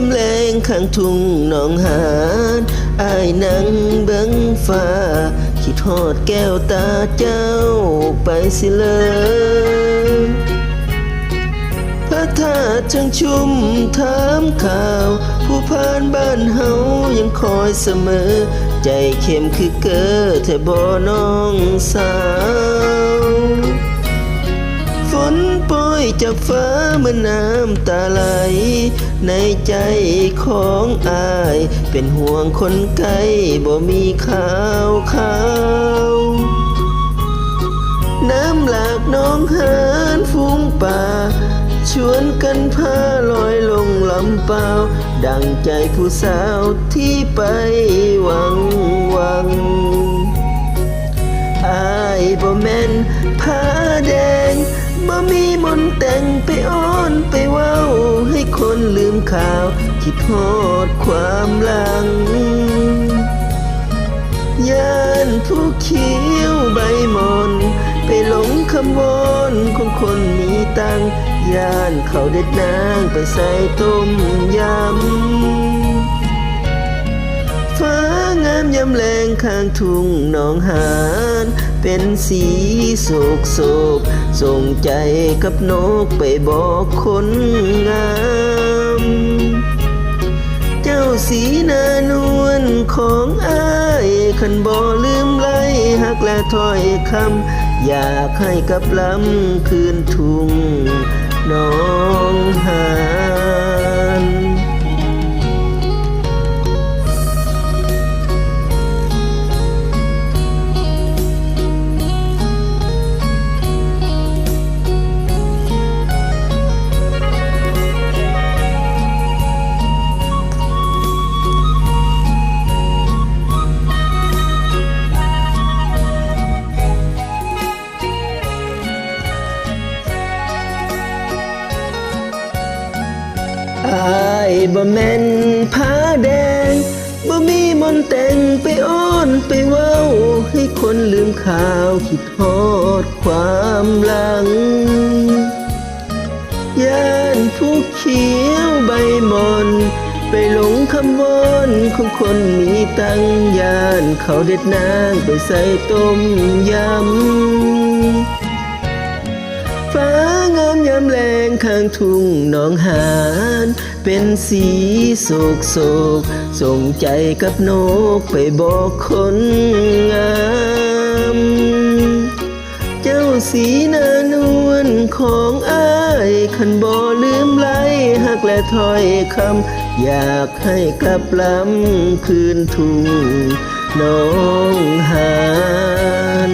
มแลงข้างทุ่งหนองหานอายนั่งเบิงฟ้า คิดทอดแก้วตาเจ้าไปสิเลยพระธาตุช่างชุ่มถามข่าว ผู้ผ่านบ้านเฮายังคอยเสมอ ใจเข้มคือเกอเธอบ่น้องสาว ฝนโป ยจากฟ้ามือนน้ำตาไหล ในใจของอาย เป็นห่วงคนไกลบ่มีข่าวข่าวน้ำหลากน้องหานฟุ้งป่า ชวนกันพาลอยลงลำเปล่า ดังใจผู้สาวที่ไปหวังหวังอายบ่แม่นผ้า นแต่งไปอ้อนไปเว้า ให้คนลืมข่าวคิดทอดความหลังย่านผู้เขียวใบมอนไปหลงคำวอนของคนมีตังย่านเขาเด็ดนางไปใส่ต้มยำฟ้างามยำแรงข้างทุ่งหนองหาน เป็นสีโศกโศก ส่งใจกับนกไปบอกคนงาม เจ้าสีนานวลของอายขันบ่ลืมไล่หักและถ้อยคำอยากให้กับลำคืนทุ่งน้องหา อายบ่แม่นผ้าแดงบ่มีมนแต่งไปอ้อนไปเว้า ให้คนลืมข่าวคิดทอดความหลัง ย่านผู้เขียวใบมอนไปหลงคำวอนของคนมีตังย่าน เขาเด็ดนางไปใส่ต้มยำ ฟ้างามยามแรงข้างทุ่งหนองหาน เป็นสีโศกโศก ส่งใจกับนกไปบอกคนงามเจ้าสีนานวลของอายขันบ่ลืมไหลหักและถ้อยคำอยากให้กลับลำคืนทุ่งหน้องหาน